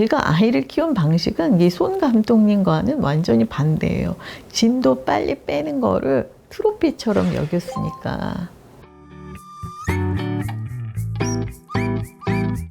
제가 아이를 키운 방식은 이 손 감독님과는 완전히 반대예요. 진도 빨리 빼는 거를 트로피처럼 여겼으니까.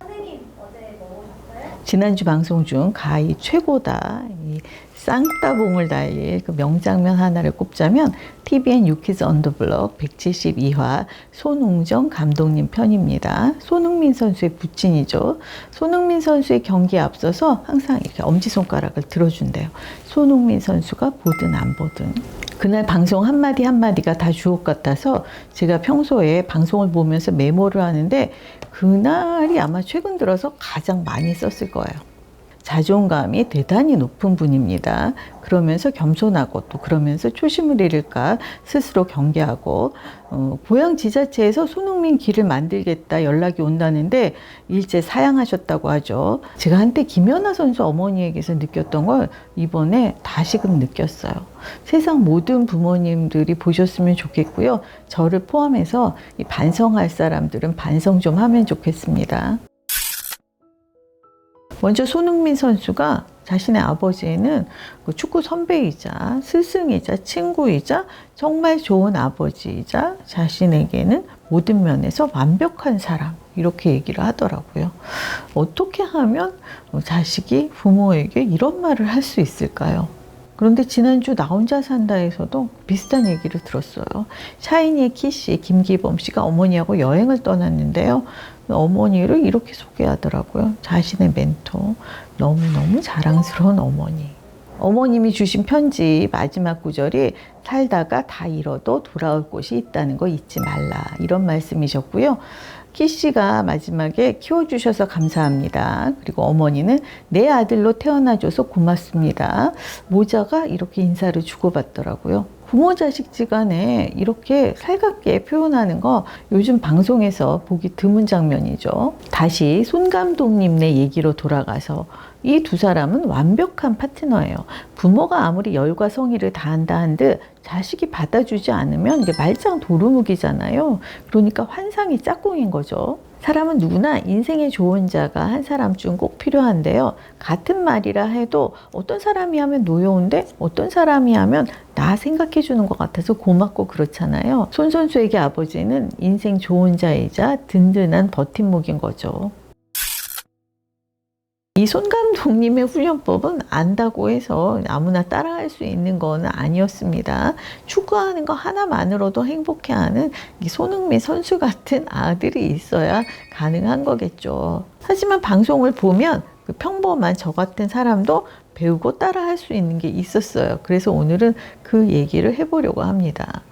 선생님 어제 먹으셨어요? 지난주 방송 중 가히 최고다. 이 쌍따봉을 달릴 그 명장면 하나를 꼽자면 TVN 유키즈 언더블럭 172화 손웅정 감독님 편입니다. 손흥민 선수의 부친이죠. 손흥민 선수의 경기에 앞서서 항상 이렇게 엄지손가락을 들어준대요. 손흥민 선수가 보든 안 보든. 그날 방송 한마디 한마디가 다 주옥 같아서 제가 평소에 방송을 보면서 메모를 하는데 그날이 아마 최근 들어서 가장 많이 썼을 거예요. 자존감이 대단히 높은 분입니다. 그러면서 겸손하고 또 그러면서 초심을 잃을까 스스로 경계하고 어, 고향 지자체에서 손흥민 길을 만들겠다 연락이 온다는데 일제 사양하셨다고 하죠. 제가 한때 김연아 선수 어머니에게서 느꼈던 걸 이번에 다시금 느꼈어요. 세상 모든 부모님들이 보셨으면 좋겠고요. 저를 포함해서 이 반성할 사람들은 반성 좀 하면 좋겠습니다. 먼저 손흥민 선수가 자신의 아버지는 그 축구 선배이자 스승이자 친구이자 정말 좋은 아버지이자 자신에게는 모든 면에서 완벽한 사람 이렇게 얘기를 하더라고요. 어떻게 하면 자식이 부모에게 이런 말을 할 수 있을까요? 그런데 지난주 나 혼자 산다에서도 비슷한 얘기를 들었어요. 샤이니의 키씨 김기범 씨가 어머니하고 여행을 떠났는데요. 어머니를 이렇게 소개하더라고요. 자신의 멘토. 너무너무 자랑스러운 어머니. 어머님이 주신 편지 마지막 구절이 살다가 다 잃어도 돌아올 곳이 있다는 거 잊지 말라. 이런 말씀이셨고요. 키 씨가 마지막에 키워주셔서 감사합니다. 그리고 어머니는 내 아들로 태어나줘서 고맙습니다. 모자가 이렇게 인사를 주고받더라고요. 부모 자식 지간에 이렇게 살갑게 표현하는 거 요즘 방송에서 보기 드문 장면이죠. 다시 손 감독님네 얘기로 돌아가서 이 두 사람은 완벽한 파트너예요. 부모가 아무리 열과 성의를 다한다 한들 자식이 받아주지 않으면 이게 말짱 도루묵이잖아요. 그러니까 환상이 짝꿍인 거죠. 사람은 누구나 인생에 좋은 자가 한 사람쯤 꼭 필요한데요. 같은 말이라 해도 어떤 사람이 하면 노여운데 어떤 사람이 하면 나 생각해 주는 것 같아서 고맙고 그렇잖아요. 손 선수에게 아버지는 인생 좋은 자이자 든든한 버팀목인 거죠. 이손 감독님의 훈련법은 안다고 해서 아무나 따라할 수 있는 건 아니었습니다. 축구하는 거 하나만으로도 행복해하는 이 손흥민 선수 같은 아들이 있어야 가능한 거겠죠. 하지만 방송을 보면 그 평범한 저 같은 사람도 배우고 따라 할 수 있는 게 있었어요. 그래서 오늘은 그 얘기를 해보려고 합니다.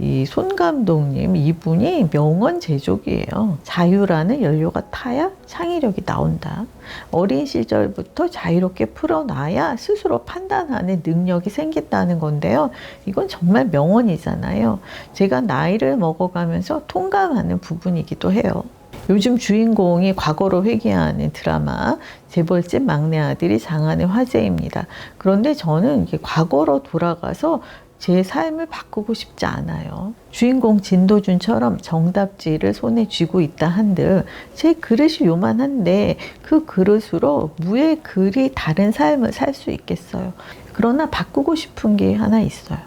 이 손 감독님 이분이 명언 제조기예요. 자유라는 연료가 타야 창의력이 나온다. 어린 시절부터 자유롭게 풀어놔야 스스로 판단하는 능력이 생긴다는 건데요. 이건 정말 명언이잖아요. 제가 나이를 먹어가면서 통감하는 부분이기도 해요. 요즘 주인공이 과거로 회귀하는 드라마 재벌집 막내 아들이 장안의 화제입니다. 그런데 저는 과거로 돌아가서 제 삶을 바꾸고 싶지 않아요. 주인공 진도준처럼 정답지를 손에 쥐고 있다 한들 제 그릇이 요만한데 그 그릇으로 무의 글이 다른 삶을 살 수 있겠어요. 그러나 바꾸고 싶은 게 하나 있어요.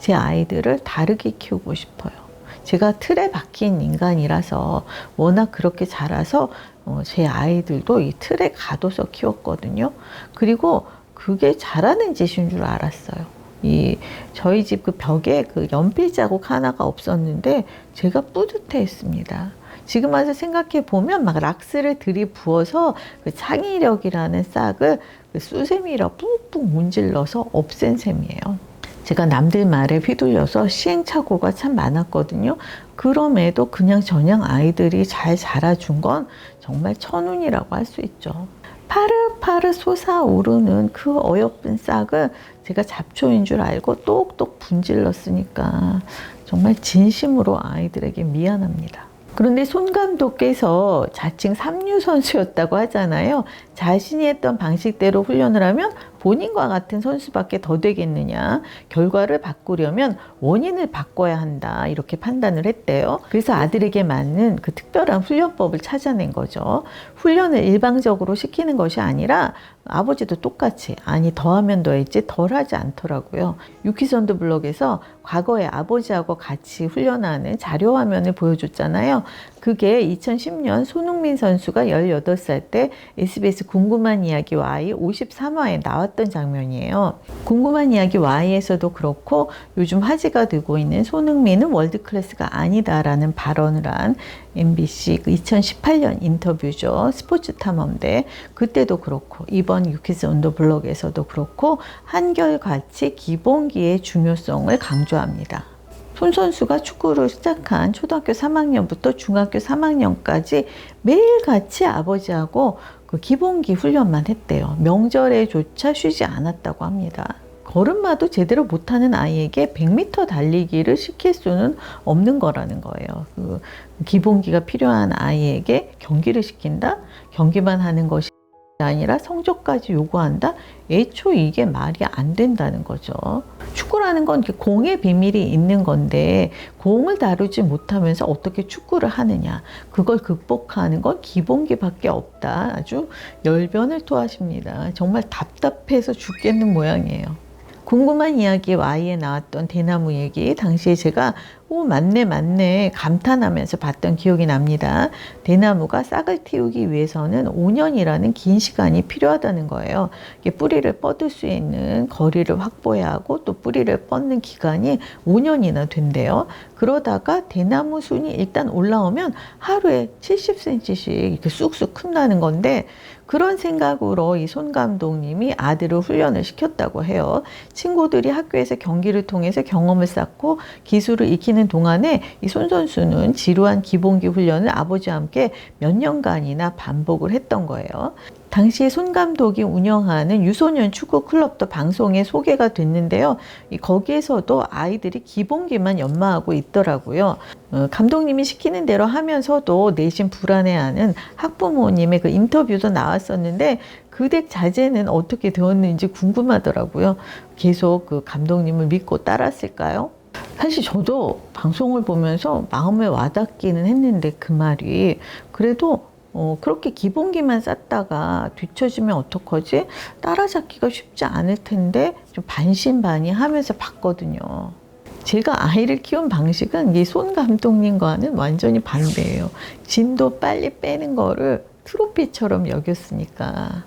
제 아이들을 다르게 키우고 싶어요. 제가 틀에 박힌 인간이라서 워낙 그렇게 자라서 어, 제 아이들도 이 틀에 가둬서 키웠거든요. 그리고 그게 잘하는 짓인 줄 알았어요. 이 저희 집 그 벽에 그 연필 자국 하나가 없었는데 제가 뿌듯해했습니다. 지금 와서 생각해 보면 막 락스를 들이부어서 그 창의력이라는 싹을 그 수세미로 뿡뿡 문질러서 없앤 셈이에요. 제가 남들 말에 휘둘려서 시행착오가 참 많았거든요. 그럼에도 그냥 저냥 아이들이 잘 자라준 건 정말 천운이라고 할 수 있죠. 파릇파릇 솟아오르는 그 어여쁜 싹을 제가 잡초인 줄 알고 똑똑 분질렀으니까 정말 진심으로 아이들에게 미안합니다. 그런데 손 감독께서 자칭 삼류 선수였다고 하잖아요. 자신이 했던 방식대로 훈련을 하면 본인과 같은 선수밖에 더 되겠느냐. 결과를 바꾸려면 원인을 바꿔야 한다. 이렇게 판단을 했대요. 그래서 아들에게 맞는 그 특별한 훈련법을 찾아낸 거죠. 훈련을 일방적으로 시키는 것이 아니라 아버지도 똑같이 아니 더하면 더했지 덜하지 않더라고요. 유키선드 블럭에서 과거에 아버지하고 같이 훈련하는 자료 화면을 보여줬잖아요. 그게 2010년 손흥민 선수가 18살 때 SBS 궁금한 이야기 Y 53화에 나왔던 장면이에요. 궁금한 이야기 Y에서도 그렇고 요즘 화제가 되고 있는 손흥민은 월드 클래스가 아니다라는 발언을 한 MBC 그 2018년 인터뷰죠. 스포츠 탐험대. 그때도 그렇고 이번 유키즈 온더 블록에서도 그렇고 한결같이 기본기의 중요성을 강조합니다. 손 선수가 축구를 시작한 초등학교 3학년부터 중학교 3학년까지 매일같이 아버지하고 그 기본기 훈련만 했대요. 명절에조차 쉬지 않았다고 합니다. 걸음마도 제대로 못하는 아이에게 100m 달리기를 시킬 수는 없는 거라는 거예요. 그 기본기가 필요한 아이에게 경기를 시킨다? 경기만 하는 것이 아니라 성적까지 요구한다? 애초 이게 말이 안 된다는 거죠. 축구라는 건 공의 비밀이 있는 건데 공을 다루지 못하면서 어떻게 축구를 하느냐. 그걸 극복하는 건 기본기밖에 없다. 아주 열변을 토하십니다. 정말 답답해서 죽겠는 모양이에요. 궁금한 이야기 Y에 나왔던 대나무 얘기 당시에 제가 오 맞네 맞네 감탄하면서 봤던 기억이 납니다. 대나무가 싹을 틔우기 위해서는 5년이라는 긴 시간이 필요하다는 거예요. 뿌리를 뻗을 수 있는 거리를 확보해야 하고 또 뿌리를 뻗는 기간이 5년이나 된대요. 그러다가 대나무 순이 일단 올라오면 하루에 70cm씩 이렇게 쑥쑥 큰다는 건데 그런 생각으로 이 손 감독님이 아들을 훈련을 시켰다고 해요. 친구들이 학교에서 경기를 통해서 경험을 쌓고 기술을 익히는 동안에 이 손 선수는 지루한 기본기 훈련을 아버지와 함께 몇 년간이나 반복을 했던 거예요. 당시에 손 감독이 운영하는 유소년 축구 클럽도 방송에 소개가 됐는데요. 이 거기에서도 아이들이 기본기만 연마하고 있더라고요. 어, 감독님이 시키는 대로 하면서도 내심 불안해하는 학부모님의 그 인터뷰도 나왔었는데 그댁 자제는 어떻게 되었는지 궁금하더라고요. 계속 그 감독님을 믿고 따랐을까요? 사실 저도 방송을 보면서 마음에 와닿기는 했는데 그 말이 그래도 어, 그렇게 기본기만 쌓다가 뒤처지면 어떡하지? 따라잡기가 쉽지 않을 텐데 좀 반신반의 하면서 봤거든요. 제가 아이를 키운 방식은 이 손 감독님과는 완전히 반대예요. 진도 빨리 빼는 거를 트로피처럼 여겼으니까.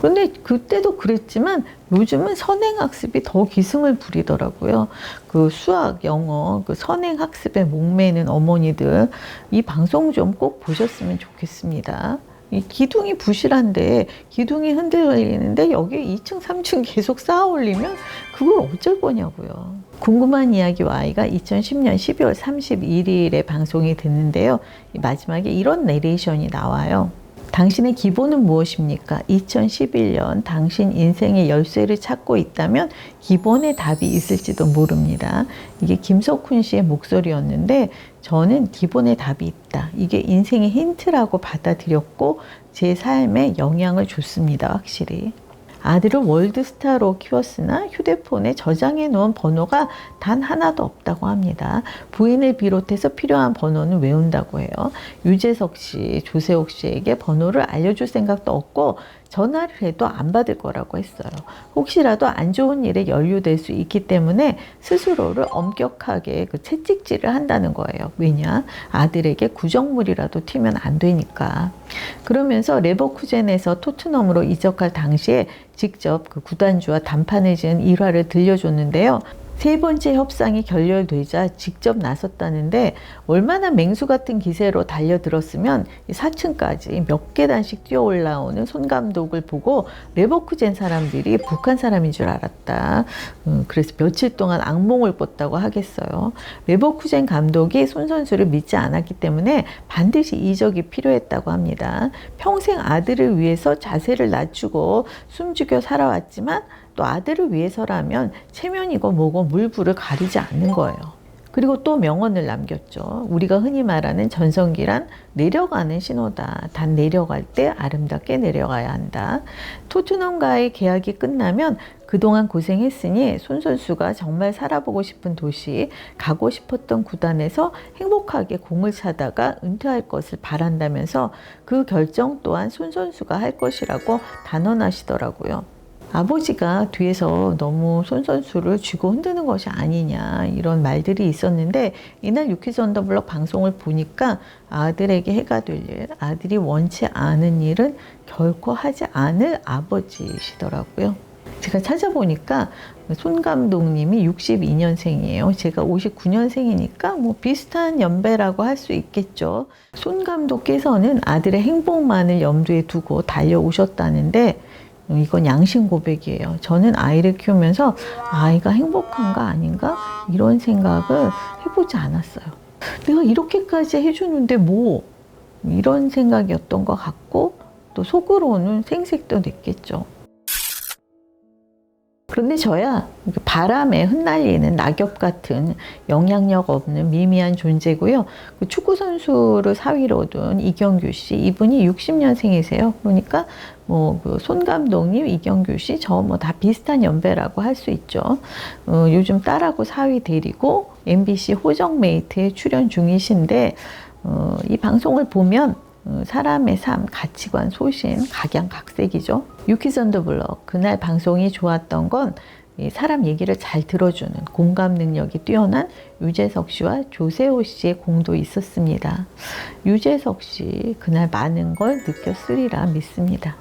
그런데 그때도 그랬지만 요즘은 선행학습이 더 기승을 부리더라고요. 그 수학, 영어, 그 선행학습에 목매는 어머니들 이 방송 좀 꼭 보셨으면 좋겠습니다. 이 기둥이 부실한데 기둥이 흔들리는데 여기 2층, 3층 계속 쌓아 올리면 그걸 어쩔 거냐고요. 궁금한 이야기 Y가 2010년 12월 31일에 방송이 됐는데요. 이 마지막에 이런 내레이션이 나와요. 당신의 기본은 무엇입니까? 2011년 당신 인생의 열쇠를 찾고 있다면 기본의 답이 있을지도 모릅니다. 이게 김석훈 씨의 목소리였는데 저는 기본의 답이 있다. 이게 인생의 힌트라고 받아들였고 제 삶에 영향을 줬습니다. 확실히. 아들을 월드스타로 키웠으나 휴대폰에 저장해 놓은 번호가 단 하나도 없다고 합니다. 부인을 비롯해서 필요한 번호는 외운다고 해요. 유재석 씨, 조세옥 씨에게 번호를 알려줄 생각도 없고 전화를 해도 안 받을 거라고 했어요. 혹시라도 안 좋은 일에 연루될 수 있기 때문에 스스로를 엄격하게 그 채찍질을 한다는 거예요. 왜냐? 아들에게 구정물이라도 튀면 안 되니까. 그러면서 레버쿠젠에서 토트넘으로 이적할 당시에 직접 그 구단주와 단판을 지은 일화를 들려줬는데요. 세 번째 협상이 결렬되자 직접 나섰다는데 얼마나 맹수 같은 기세로 달려들었으면 4층까지 몇 계단씩 뛰어 올라오는 손 감독을 보고 레버쿠젠 사람들이 북한 사람인 줄 알았다. 음, 그래서 며칠 동안 악몽을 꿨다고 하겠어요. 레버쿠젠 감독이 손 선수를 믿지 않았기 때문에 반드시 이적이 필요했다고 합니다. 평생 아들을 위해서 자세를 낮추고 숨죽여 살아왔지만 또 아들을 위해서라면 체면이고 뭐고 물불을 가리지 않는 거예요. 그리고 또 명언을 남겼죠. 우리가 흔히 말하는 전성기란 내려가는 신호다. 단 내려갈 때 아름답게 내려가야 한다. 토트넘과의 계약이 끝나면 그동안 고생했으니 손 선수가 정말 살아보고 싶은 도시, 가고 싶었던 구단에서 행복하게 공을 차다가 은퇴할 것을 바란다면서 그 결정 또한 손 선수가 할 것이라고 단언하시더라고요. 아버지가 뒤에서 너무 손 선수를 쥐고 흔드는 것이 아니냐 이런 말들이 있었는데 이날 유키즈 언더블럭 방송을 보니까 아들에게 해가 될 일, 아들이 원치 않은 일은 결코 하지 않을 아버지시더라고요. 제가 찾아보니까 손 감독님이 62년생이에요. 제가 59년생이니까 뭐 비슷한 연배라고 할 수 있겠죠. 손 감독께서는 아들의 행복만을 염두에 두고 달려오셨다는데 이건 양심 고백이에요. 저는 아이를 키우면서 아이가 행복한가 아닌가 이런 생각을 해보지 않았어요. 내가 이렇게까지 해주는데 뭐 이런 생각이었던 것 같고 또 속으로는 생색도 냈겠죠. 그런데 저야 바람에 흩날리는 낙엽 같은 영향력 없는 미미한 존재고요. 그 축구 선수를 사위로 둔 이경규 씨, 이분이 60년생이세요. 그러니까 뭐 손 감독님, 이경규 씨, 저 뭐 다 비슷한 연배라고 할 수 있죠. 어, 요즘 딸하고 사위 데리고 MBC 호정 메이트에 출연 중이신데 어, 이 방송을 보면 어, 사람의 삶, 가치관, 소신, 각양각색이죠. 유키선더 블럭 그날 방송이 좋았던 건이 사람 얘기를 잘 들어주는 공감 능력이 뛰어난 유재석 씨와 조세호 씨의 공도 있었습니다. 유재석 씨 그날 많은 걸 느꼈으리라 믿습니다.